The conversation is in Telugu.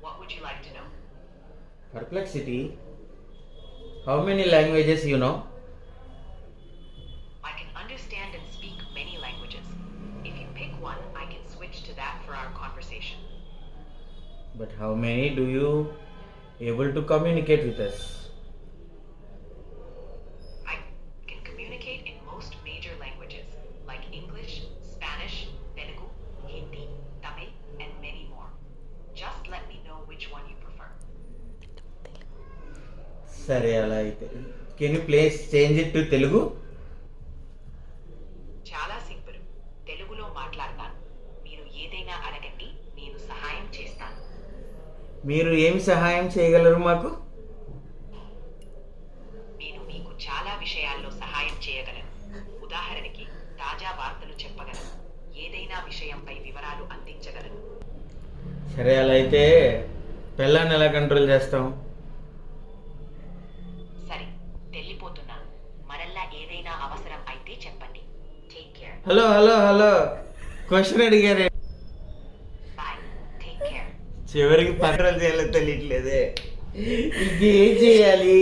What would you like to know? Perplexity. How many languages you know? I can understand and speak many languages. If you pick one, I can switch to that for our conversation. But how many do you able to communicate with us? సరే అలా అయితే. Can you place change it to Telugu చాలా సింపుల్. తెలుగులో మాట్లాడతాను. మీరు ఏదైనా అడగండి నేను సహాయం చేస్తాను. మీరు ఏమి సహాయం చేయగలరు మాకు? నేను మీకు చాలా విషయాల్లో సహాయం చేయగలను. ఉదాహరణకి తాజా వార్తలు చెప్పగలను. ఏదైనా విషయంపై వివరాలు అందించగలను. సరే అలా అయితే. పిల్లాన్ని ఎలా కంట్రోల్ చేస్తాం? ఏదైనా అవసరం అయితే చెప్పండి. Take care hello hello hello. Question అడిగారే. Bye take care చివరికి కంట్రోల్ చేయాలో తెలియట్లేదే. ఇంకేం చేయాలి?